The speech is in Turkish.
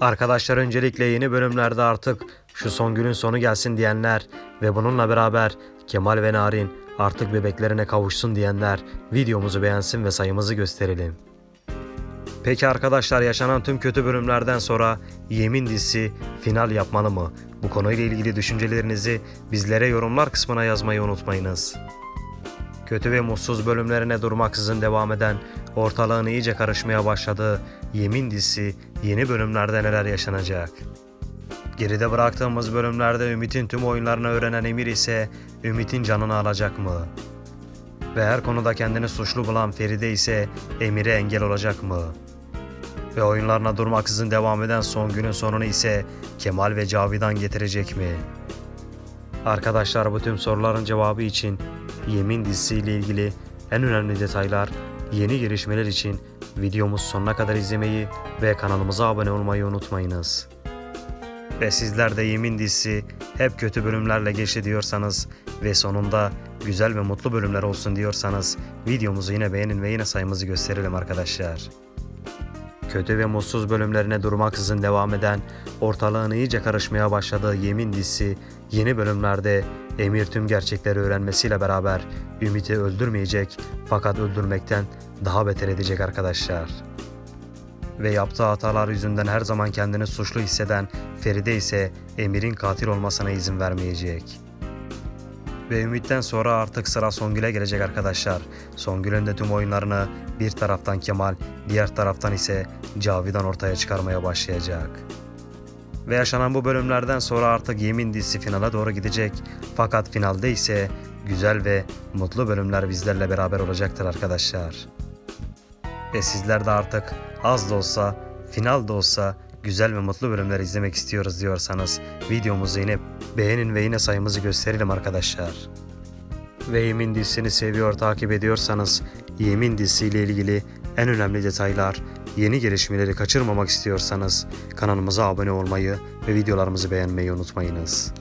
Arkadaşlar öncelikle yeni bölümlerde artık şu son günün sonu gelsin diyenler ve bununla beraber Kemal ve Narin artık bebeklerine kavuşsun diyenler videomuzu beğensin ve sayımızı gösterelim. Peki arkadaşlar yaşanan tüm kötü bölümlerden sonra Yemin dizisi final yapmalı mı? Bu konuyla ilgili düşüncelerinizi bizlere yorumlar kısmına yazmayı unutmayınız. Kötü ve mutsuz bölümlerine durmaksızın devam eden, ortalığın iyice karışmaya başladığı Yemin dizisi yeni bölümlerde neler yaşanacak? Geride bıraktığımız bölümlerde Ümit'in tüm oyunlarını öğrenen Emir ise Ümit'in canını alacak mı? Ve her konuda kendini suçlu bulan Feride ise Emir'e engel olacak mı? Ve oyunlarına durmaksızın devam eden son günün sonunu ise Kemal ve Cavidan getirecek mi? Arkadaşlar bu tüm soruların cevabı için Yemin dizisiyle ilgili en önemli detaylar, yeni gelişmeler için videomuz sonuna kadar izlemeyi ve kanalımıza abone olmayı unutmayınız. Ve sizler de Yemin dizisi hep kötü bölümlerle geçti diyorsanız ve sonunda güzel ve mutlu bölümler olsun diyorsanız videomuzu yine beğenin ve yine sayımızı gösterelim arkadaşlar. Kötü ve mutsuz bölümlerine durmaksızın devam eden, ortalığın iyice karışmaya başladığı Yemin dizisi yeni bölümlerde Emir tüm gerçekleri öğrenmesiyle beraber Ümit'i öldürmeyecek fakat öldürmekten daha beter edecek arkadaşlar. Ve yaptığı hatalar yüzünden her zaman kendini suçlu hisseden Feride ise Emir'in katil olmasına izin vermeyecek. Ve Ümit'ten sonra artık sıra Songül'e gelecek arkadaşlar. Songül'ün de tüm oyunlarını bir taraftan Kemal, diğer taraftan ise Cavidan ortaya çıkarmaya başlayacak. Ve yaşanan bu bölümlerden sonra artık Yemin dizisi finale doğru gidecek. Fakat finalde ise güzel ve mutlu bölümler bizlerle beraber olacaktır arkadaşlar. Ve sizler de artık az da olsa, final de olsa güzel ve mutlu bölümler izlemek istiyoruz diyorsanız videomuzu yine beğenin ve yine sayımızı gösterelim arkadaşlar. Ve Yemin dizisini seviyor takip ediyorsanız Yemin dizisiyle ilgili en önemli detaylar, yeni gelişmeleri kaçırmamak istiyorsanız kanalımıza abone olmayı ve videolarımızı beğenmeyi unutmayınız.